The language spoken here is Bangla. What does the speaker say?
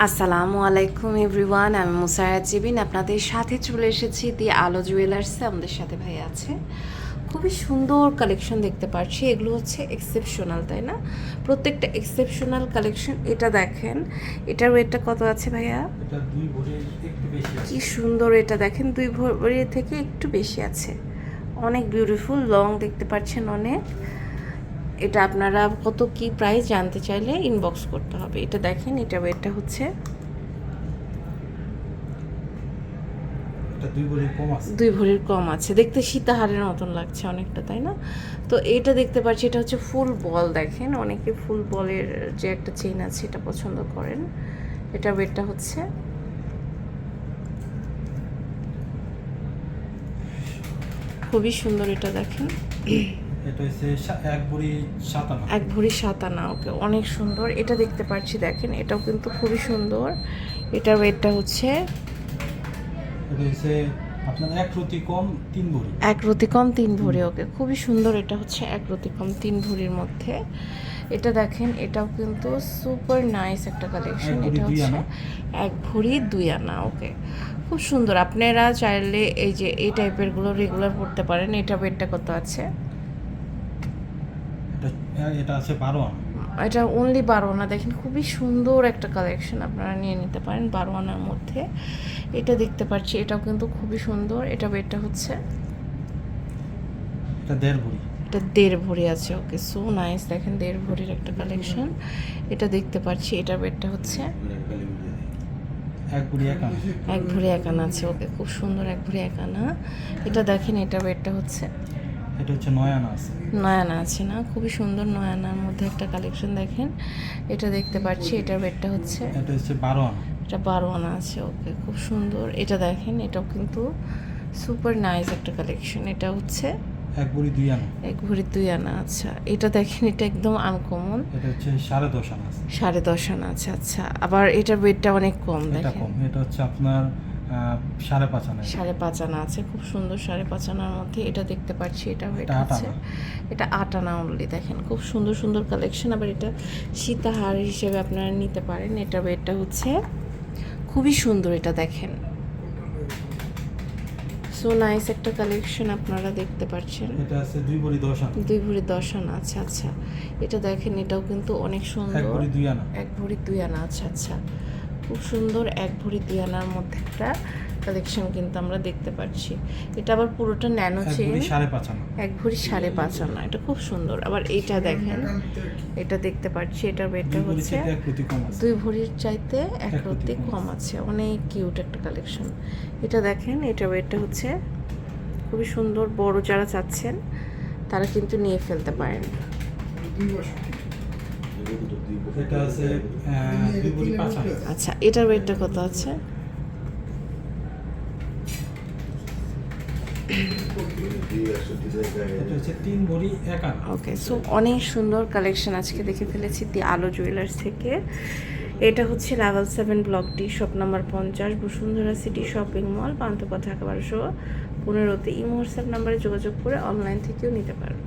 আসসালামু আলাইকুম এভরিওয়ান আমি মুসারাত জিবিন। আপনাদের সাথে চলে এসেছি দি আলো জুয়েলার্সে। আমাদের সাথে ভাই আছে। খুবই সুন্দর কালেকশন দেখতে পাচ্ছি এগুলো হচ্ছে এক্সেপশনাল তাই না? প্রত্যেকটা এক্সেপশনাল কালেকশন। এটা দেখেন। এটার ওয়েটটা কত আছে ভাইয়া? কি সুন্দর এটা দেখেন। দুই ভরি থেকে একটু বেশি আছে। অনেক বিউটিফুল লং দেখতে পাচ্ছেন অনেক। এটা আপনারা কত কি প্রাইস জানতে চাইলে ইনবক্স করতে হবে। এটা দেখেন এটা ওয়েটটা হচ্ছে দুই কম আছে। দুই ভরির কম আছে। দেখতে সীতাহারের মতন লাগছে অনেকটা তাই না? তো এটা দেখতে পাচ্ছি এটা হচ্ছে ফুল বল দেখেন। অনেকে ফুল বলের যে একটা চেইন আছে এটা পছন্দ করেন। এটা ওয়েটটা হচ্ছে খুবই সুন্দর এটা দেখেন। এটা হচ্ছে এক ভরি সাতান্ন এক ভরি সাত আনা ওকে অনেক সুন্দর। এটা দেখতে পাচ্ছি দেখেন এটাও কিন্তু খুবই সুন্দর। এটার ওয়েটটা হচ্ছে এটা হচ্ছে আপনার এক প্রতি কম তিন ভরি। এক রতি কম তিন ভরি ওকে খুবই সুন্দর। এটা হচ্ছে এক রতি কম তিন ভরির মধ্যে। এটা দেখেন এটাও কিন্তু সুপার নাইস একটা কালেকশন এটা হচ্ছে এক ভরি দুই আনা ওকে খুব সুন্দর। আপনারা চাইলে এই যে এই টাইপেরগুলো রেগুলার পড়তে পারেন। এটা বেডটা কত আছে? এটা এটা আছে বারো আনা। এটা অনলি বারো আনা। দেখেন খুবই সুন্দর একটা কালেকশন আপনারা নিয়ে নিতে পারেন বারো আনার মধ্যে। এটা দেখতে পাচ্ছি এটাও কিন্তু খুবই সুন্দর। এটা ওয়েটটা হচ্ছে? এটা দেড় ভরি। এটা দেড় ভরি আছে ওকে সো নাইস দেখেন দেড় ভরির একটা কালেকশন এটা দেখতে পাচ্ছি এটার ওয়েটটা হচ্ছে? এক ভরি এক আনা। এক ভরি এক আনা আছে ওকে খুব সুন্দর এক ভরি এক আনা। এটা দেখেন এটার ওয়েটটা হচ্ছে? এটা হচ্ছে নয় আনা আছে। নয়না আছে না? খুবই সুন্দর নয় আনার মধ্যে একটা কালেকশন দেখেন। এটা দেখতে পাচ্ছি এটার ওয়েটটা হচ্ছে এটা হচ্ছে বারো আনা এটা বারো আনা আছে ওকে খুব সুন্দর। এটা দেখেন এটাও কিন্তু সুপার নাইস একটা কালেকশন এটা হচ্ছে এক ভরি দুই আনা। এক ভরি দুই আনা আচ্ছা। এটা দেখেন এটা একদম আনকমন এটা হচ্ছে সাড়ে দশ আনা সাড়ে দশ আনা আছে আচ্ছা। আবার এটার ওয়েটটা অনেক কম দেখেন। এটা কম। এটা হচ্ছে আপনার সাড়ে পাঁচ আনা সাড়ে পাঁচ আনা আছে খুব সুন্দর সাড়ে পাঁচ আনার মধ্যে এটা দেখতে পাচ্ছি এটা ওয়েট এটা আট আনা। এটা আট আনা অনলি দেখেন খুব সুন্দর সুন্দর কালেকশন আবার এটা সীতাহার হিসেবে আপনারা নিতে পারেন। এটা ওয়েটটা হচ্ছে খুবই সুন্দর এটা দেখেন। সো নাইস একটা কালেকশন আপনারা দেখতে পাচ্ছেন। এটা আছে দুই ভরি দশ আনা। দুই ভরি দশ আনা আচ্ছা আচ্ছা। এটা দেখেন এটাও কিন্তু অনেক এক সুন্দর ভরি দুই আনা। এক ভরি দুই আনা আচ্ছা আচ্ছা। খুব সুন্দর এক ভরি দুই আনার মধ্যে একটা কালেকশন কিন্তু আমরা দেখতে পাচ্ছি। এটা আবার পুরোটা ন্যানো চেন এক ভরি সাড়ে পাঁচ আনা। এটা খুব সুন্দর। আবার এইটা দেখেন এটা দেখতে পাচ্ছি এটার ওয়েটটা হচ্ছে দুই ভরির চাইতে এক কম কম আছে। অনেক কিউট একটা কালেকশন এটা দেখেন এটা ওয়েটটা হচ্ছে খুবই সুন্দর। বড় যারা চাচ্ছেন তারা কিন্তু নিয়ে ফেলতে পারেন। এটা আছে আচ্ছা এটার ওয়েটটা কত আছে? ওকে সো অনেক সুন্দর কালেকশন আজকে দেখে ফেলেছি দি আলো জুয়েলার্স থেকে। এটা হচ্ছে level seven block D shop number পঞ্চাশ Bashundhara city shopping mall Panthapath Dhaka বারোশো পনেরোতে। ইমো হোয়াটসঅ্যাপ নাম্বারে যোগাযোগ করে অনলাইন থেকেও নিতে পারবেন